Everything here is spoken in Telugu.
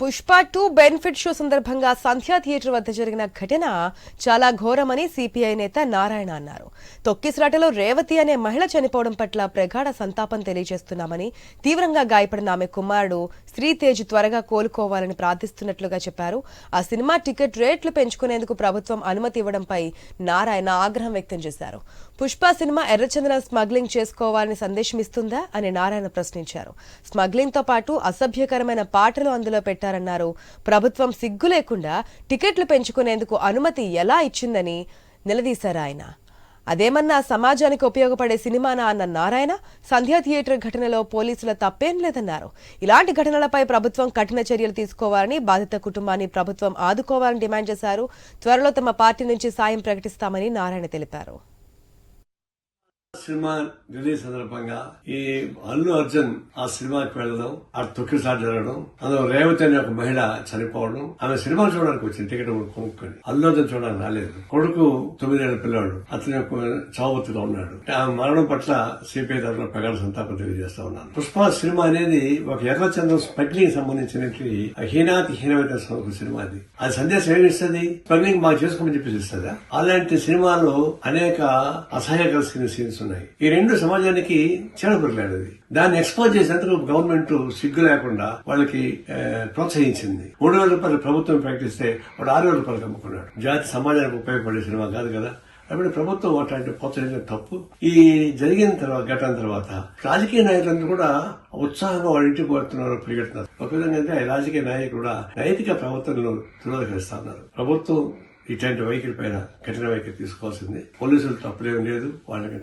పుష్ప టూ బెనిఫిట్ షో సందర్భంగా సంధ్యా థియేటర్ వద్ద జరిగిన ఘటన చాలా ఘోరమని సిపిఐ నేత నారాయణ అన్నారు. తొక్కిసలాటలో రేవతి అనే మహిళ చనిపోవడం పట్ల ప్రగాఢ సంతాపం తెలియజేస్తున్నామని తీవ్రంగా గాయపడిన ఆమె కుమారుడు శ్రీతేజ్ త్వరగా కోలుకోవాలని ప్రార్థిస్తున్నట్లుగా చెప్పారు. ఆ సినిమా టికెట్ రేట్లు పెంచుకునేందుకు ప్రభుత్వం అనుమతి ఇవ్వడంపై నారాయణ ఆగ్రహం వ్యక్తం చేశారు. పుష్ప సినిమా ఎర్రచందనం స్మగ్లింగ్ చేసుకోవాలని సందేశం ఇస్తుందా అని నారాయణ ప్రశ్నించారు. స్మగ్లింగ్తో పాటు అసభ్యకరమైన పాటలు అందులో పెట్టారన్నారు. ప్రభుత్వం సిగ్గు లేకుండా టికెట్లు పెంచుకునేందుకు అనుమతి ఎలా ఇచ్చిందని నిలదీశారు ఆయన. అదేమన్నా సమాజానికి ఉపయోగపడే సినిమానా అన్న నారాయణ సంధ్యా థియేటర్ ఘటనలో పోలీసుల తప్పేం లేదన్నారు. ఇలాంటి ఘటనలపై ప్రభుత్వం కఠిన చర్యలు తీసుకోవాలని బాధిత కుటుంబాన్ని ప్రభుత్వం ఆదుకోవాలని డిమాండ్ చేశారు. త్వరలో తమ పార్టీ నుంచి సాయం ప్రకటిస్తామని నారాయణ తెలిపారు. సినిమా రిలీజ్ సందర్భంగా ఈ అల్లు అర్జున్ ఆ సినిమాకి వెళ్ళడం ఆ తొక్కిసారి జరగడం అందులో రేవతి అనే ఒక మహిళ చనిపోవడం ఆమె సినిమా చూడడానికి వచ్చింది టికెట్ కొనుక్కొని అల్లు అర్జున్ చూడడానికి రాలేదు. కొడుకు తొమ్మిదేళ్ళ పిల్లవాడు అతని యొక్క చావుతులో ఉన్నాడు. ఆ మరణం పట్ల సిపిఐ తరఫున ప్రగాఢ సంతాపం తెలియజేస్తా ఉన్నాను. పుష్ప సినిమా అనేది ఒక ఎర్రచంద్రం స్మగ్లింగ్ సంబంధించినటువంటి హీనాతి హీనమైన సినిమా అది. అది సందేశం ఏమిస్తుంది స్మగ్లింగ్ మాకు చేసుకోమని చెప్పేసి ఇస్తుందా? అలాంటి సినిమాలో అనేక అసహ్యకర సీన్స్ ఉన్నాయి ఈ రెండు సమాజానికి చెడపడలేదు దాన్ని ఎక్స్పోజ్ చేసేందుకు గవర్నమెంట్ సిగ్గు లేకుండా వాళ్ళకి ప్రోత్సహించింది. మూడు వేల రూపాయలు ప్రభుత్వం ప్రకటిస్తే వాడు ఆరు వేల రూపాయలు అమ్ముకున్నాడు. జాతి సమాజానికి ఉపయోగపడే సినిమా కాదు కదా. అప్పుడు ప్రభుత్వం అట్లాంటి ప్రోత్సహించడం తప్పు. ఈ జరిగిన తర్వాత ఘటన తర్వాత రాజకీయ నాయకులందరూ కూడా ఉత్సాహంగా వాళ్ళ ఇంటికి పోతున్నారు పరిగెడుతున్నారు. ఒక విధంగా అంటే రాజకీయ నాయకులు కూడా నైతిక ప్రవర్తనలు తిరోధకరిస్తా ఉన్నారు. ప్రభుత్వం ఇట్లాంటి వైఖరి పైన కఠిన వైఖరి తీసుకోవాల్సింది. పోలీసులు తప్పులేం లేదు వాళ్ళకి